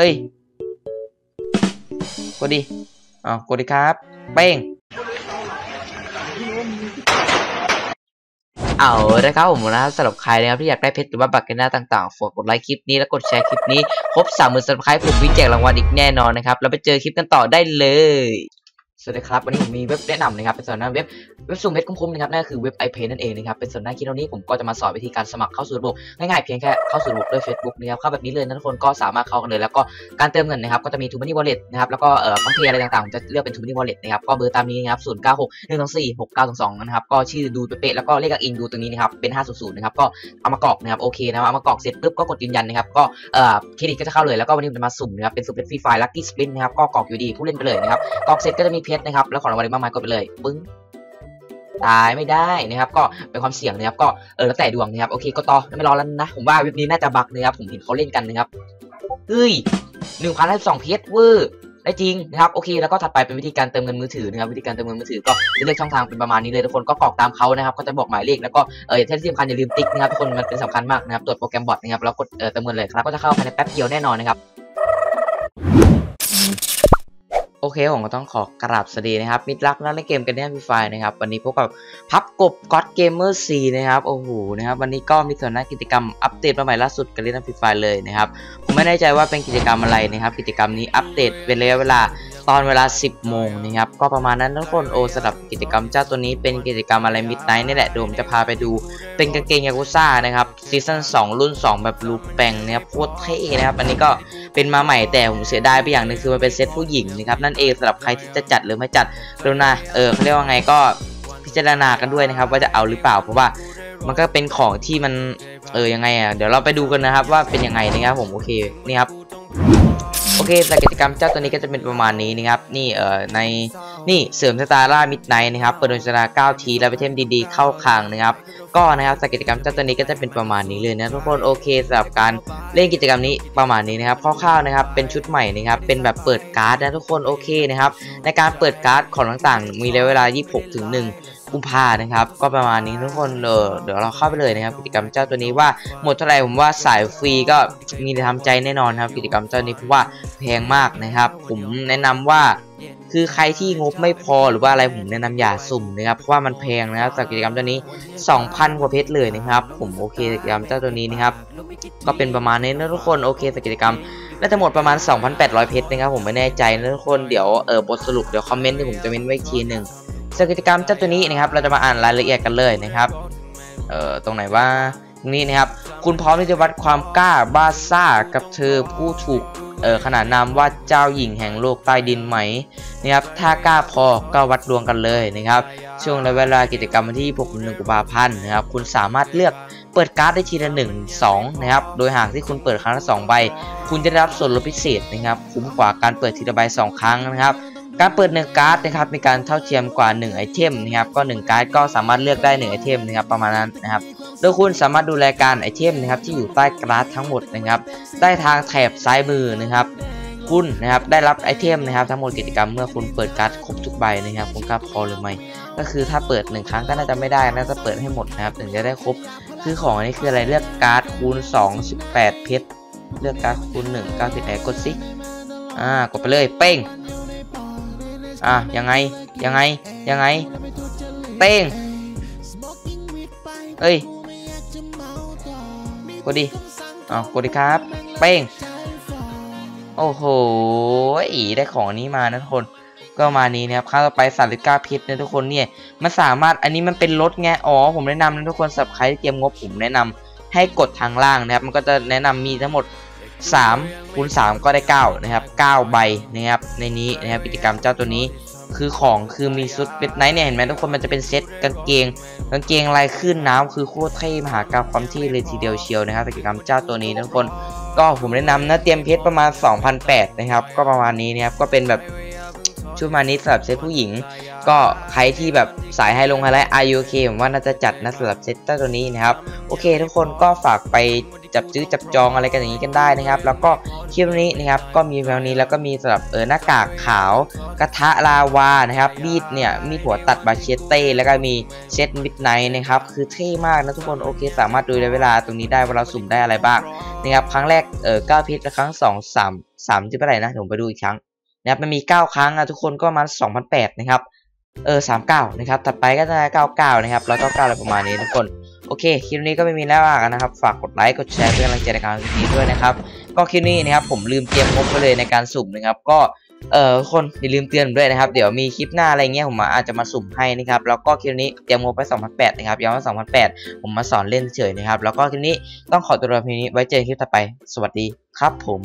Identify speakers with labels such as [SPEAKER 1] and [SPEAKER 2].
[SPEAKER 1] เฮ้ย กดดิอ๋อกดดิครับ เป้ง เอาละครับผมนะครับสำหรับใครนะครับที่อยากได้เพชรหรือว่าบัตรกันหน้าต่างๆฝากกดไลค์คลิปนี้แล้วกดแชร์คลิปนี้ ครบสามหมื่นซับสไครต์ผมวิแจกรางวัลอีกแน่นอนนะครับ แล้วไปเจอคลิปกันต่อได้เลย สวัสดีครับวันนี้ผมมีเว็บแนะนำนะครับเป็นส่วนหน้าเว็บเว็บสุ่มเพชรคุ้มๆนะครับนั่นคือเว็บ iPay นั่นเองนะครับเป็นส่วนหน้าคลิปนี้ผมก็จะมาสอนวิธีการสมัครเข้าสู่ระบบง่ายๆเพียงแค่เข้าสู่ระบบด้วย Facebook นะครับเข้าแบบนี้เลยนะทุกคนก็สามารถเข้ากันเลย แล้วก็การเติมเงินนะครับก็จะมี t ู m ม n นี่วอลเล็ตนะครับแล้วก็เอ่อพร้อมเพย์อะไรต่างๆผมจะเลือกเป็น t ู m ม n นี่วอลเล็ตนะครับก็เบอร์ตามนี้นะครับ0 9 6 1 2 4 6 9 2 2นะครับก็ชื่อดูเป๊ะๆแล้วก็เลขอินดูตรงนี้นะครับเป็น500นย์นะครับก็เอามากรอกนะครับโอเคนะเอามากรอกเสร็จปุ๊บก็กดยืนยันนะครับก็เอ่อเครดิตก็จะเข้าเลยแล้วก็วันนี้ผมจะมาสุ่มนะครับเป็นสุ่มเป็นฟรีไฟล์ลัคกี้สปินนะครับก็กรอกอยู่ดีผู้เล่นไปเลยนะครับกรอกเสร็จก็จะมีเพชรนะครับ แล้วของรางวัลอีกมากมายกดไปเลยปึ้งตายไม่ได้นะครับก็เป็นความเสี่ยงนะครับ ก็เออแล้วแต่ดวงนะครับโอเคก็ต่อไม่รอแล้วนะผมว่าเว็บนี้น่าจะบักนะครับผมเห็นเขาเล่นกันนะครับเฮ้ยหนึ่งพันห้าสองเพชรเวอร์ได้จริงนะครับโอเคแล้วก็ถัดไปเป็นวิธีการเติมเงินมือถือนะครับวิธีการเติมเงินมือถือก็จะเลือกช่องทางเป็นประมาณนี้เลยทุกคนก็กรอกตามเขานะครับก็จะบอกหมายเลขแล้วก็เออที่สำคัญอย่าลืมติ๊กนะครับทุกคนมันเป็นสำคัญมากนะครับตรวจโปรแกรมบอทนะครับแล้วกดเออเติมเงินเลยครับก็จะเข้าภายในแป๊บเดียวแน่นอนนะครับ อเคผมก็ต้องขอกราบสวัสดีนะครับ มิตรรักนักเล่นเกมกันแน่พีไฟนะครับ วันนี้พบกับพับกบก็ d เกมเมอร์ซีนะครับ โอ้โหนะครับ วันนี้ก็มีส่วนหน้ากิจกรรมอัปเดตมาใหม่ล่าสุดกันเล่นพีไฟเลยนะครับ ผมไม่แน่ใจว่าเป็นกิจกรรมอะไรนะครับ กิจกรรมนี้อัปเดตเป็นระยะเวลา ตอนเวลา 10 โมงนะครับ ก็ประมาณนั้นทุกคนโอสำหรับกิจกรรมเจ้าตัวนี้เป็นกิจกรรมอะไรมิดไนท์นี่แหละเดี๋ยวผมจะพาไปดูเป็นกางเกงยากุซ่านะครับซีซั่น2 รุ่น 2 แบบลูปแปงนะครับโคตรเท่นะครับ อันนี้ก็เป็นมาใหม่แต่ผมเสียดายไปอย่างหนึงคือมันเป็นเซตผู้หญิงนะครับนั่นเองสำหรับใครที่จะจัดหรือไม่จัดกรุณาเออเขาเรียกว่าไงก็พิจารณากันด้วยนะครับ ว่าจะเอาหรือเปล่าเพราะว่ามันก็เป็นของที่มันเออยังไงอะเดี๋ยวเราไปดูกันนะครับว่าเป็นยังไงนะครับผมโอเคนี่ครับ โอเคแต่กิจกรรมเจ้าตัวนี้ก็จะเป็นประมาณนี้นะครับ นี่เอ่อใน นี่เสริมสตาร์ล่ามิดไนท์นะครับเปิดดวงชะตา9ทีแล้วไปเทมดีๆเข้าคลังนะครับ ก็นะครับจากกิจกรรมเจ้าตัวนี้ก็จะเป็นประมาณนี้เลยนะทุกคนโอเคสำหรับการเล่นกิจกรรมนี้ประมาณนี้นะครับคร่าวๆนะครับเป็นชุดใหม่นะครับเป็นแบบเปิดการ์ดนะทุกคนโอเคนะครับในการเปิดการ์ดของต่างๆ มีระยะเวลา 26ถึง1กุมภานะครับ ก็ประมาณนี้ทุกคนเออเดี๋ยวเราเข้าไปเลยนะครับ กิจกรรมเจ้าตัวนี้ว่าหมดเท่าไหร่ผมว่าสายฟรีก็มีทำใจแน่นอนครับ กิจกรรมเจ้านี้เพราะว่าแพงมากนะครับ ผมแนะนำว่า คือใครที่งบไม่พอหรือว่าอะไรผมแนะนำอย่าสุ่มนะครับเพราะว่ามันแพงนะครับจากกิจกรรมตัวนี้ 2,000 กว่าเพชรเลยนะครับ ผมโอเคกิจกรรมเจ้าตัวนี้นะครับก็เป็นประมาณนี้นะทุกคนโอเคจากกิจกรรมน่าจะหมดประมาณ 2,800 เพชรนะครับผมไม่แน่ใจนะทุกคนเดี๋ยวเออบทสรุปเดี๋ยวคอมเมนต์ที่ผมจะเม้นไว้ทีหนึ่งจากกิจกรรมเจ้าตัวนี้นะครับเราจะมาอ่านรายละเอียดกันเลยนะครับเอ่อตรงไหนว่า นี้นะครับ คุณพร้อมที่จะวัดความกล้าบ้าซ่ากับเธอผู้ถูกเออขนานนามว่าเจ้าหญิงแห่งโลกใต้ดินไหมนะครับถ้ากล้าพอก็วัดดวงกันเลยนะครับ ช่วงในเวลากิจกรรมวันที่6ถึง1กุมภาพันธ์นะครับ คุณสามารถเลือกเปิดการ์ดได้ทีละ1 2นะครับ โดยหากที่คุณเปิดครั้งละ2ใบ คุณจะได้รับส่วนลดพิเศษนะครับ คุ้มกว่าการเปิดทีละใบ2 ครั้งนะครับการเปิด1การ์ดนะครับมีการเท่าเทียมกว่า 1 ไอเทมนะครับก็ 1 การ์ดก็สามารถเลือกได้ 1 ไอเทมนะครับประมาณนั้นนะครับ โดยคุณสามารถดูแลการไอเทมนะครับที่อยู่ใต้การ์ดทั้งหมดนะครับได้ทางแถบซ้ายมือนะครับคุณนะครับได้รับไอเทมนะครับทั้งหมดกิจกรรมเมื่อคุณเปิดการ์ดครบทุกใบนะครับคุณกล้าพอหรือไม่ก็คือถ้าเปิดหนึ่งครั้งก็น่าจะไม่ได้น่าจะเปิดให้หมดนะครับถึงจะได้ครบคือของอันนี้คืออะไรเลือกการ์ดคูณ 2 18 เพชรเลือกการ์ดคูณ1 9 0ไหนกดสิอ่ากดไปเลยเป้งอะยังไงยังไงยังไงเป้งเอ้ย ดดิอ้าวกดดิครับ เป้ง โอ้โหอีได้ของอันนี้มานะทุกคน ก็มานี้นะครับค่าต่อไปสามสิบเก้าเพชรนะทุกคนเนี่ย มันสามารถ อันนี้มันเป็นรถไง อ๋อ ผมแนะนำนะทุกคนสำหรับใครที่เตรียมงบผมแนะนำให้กดทางล่างนะครับ มันก็จะแนะนำมีทั้งหมด3คูณ3ก็ได้ 9 นะครับ 9 ใบนะครับ ในนี้นะครับกิจกรรมเจ้าตัวนี้ คือของคือมีชุดเป็นไนท์เนี่ยเห็นไหมทุกคนมันจะเป็นเซ็ตกางเกงกางเกงลายขึ้นน้ำคือโคตรเท่มหากราบความที่เลยทีเดียวเชียวนะครับกิจกรรมเจ้าตัวนี้ทุกคนก็ผมแนะนำนะเตรียมเพชรประมาณ 2,008นะครับก็ประมาณนี้นะครับก็เป็นแบบชุดมานี้สำหรับเซตผู้หญิง ก็ใครที่แบบสายไฮลงไฮไลท์อายุโอเคผมว่าน่าจะจัดนะสำหรับเซตตัวนี้นะครับ โอเคทุกคนก็ฝากไป จับจื้อจับจองอะไรกันอย่างนี้กันได้นะครับ แล้วก็คลิปนี้นะครับก็มีแนวนี้แล้วก็มีสำหรับเออหน้ากากขาวกระทะลาวานะครับมีดเนี่ยมีหัวตัดบาเชเต้แล้วก็มีเช็ดมิดไนท์นะครับคือเท่มากนะทุกคนโอเค สามารถดูในเวลาตรงนี้ได้ว่าเราสุ่มได้อะไรบ้างนะครับครั้งแรกเออเก้าพิษและครั้งสองสามสามที่เท่าไหร่นะผมไปดูอีกครั้งนะครับมันมีเก้าครั้งอะทุกคนก็มาณสองพันแปดนะครับเออสามเก้านะครับ ถัดไปก็จะเก้าเก้านะครับ แล้วก็เก้าอะไรประมาณนี้ทุกคน โอเคคลิปนี้ก็ไม่มีแล้วกันนะครับ ฝากกดไลค์กดแชร์เพื่อเป็นกำลังใจในการทำคลิปนี้ด้วยนะครับ ก็คลิปนี้นะครับผมลืมเตรียมงบไปเลยในการสุ่มนะครับ ก็เอ่อคนอย่าลืมเตือนผมด้วยนะครับ เดี๋ยวมีคลิปหน้าอะไรเงี้ยผมอาจจะมาสุ่มให้นะครับ แล้วก็คลิปนี้เตรียมงบไป2008นะครับย้ำว่า2008 ผมมาสอนเล่นเฉยนะครับ แล้วก็คลิปนี้ต้องขอตัวลาเพียงนี้ไว้เจอคลิปต่อไป สวัสดีครับผม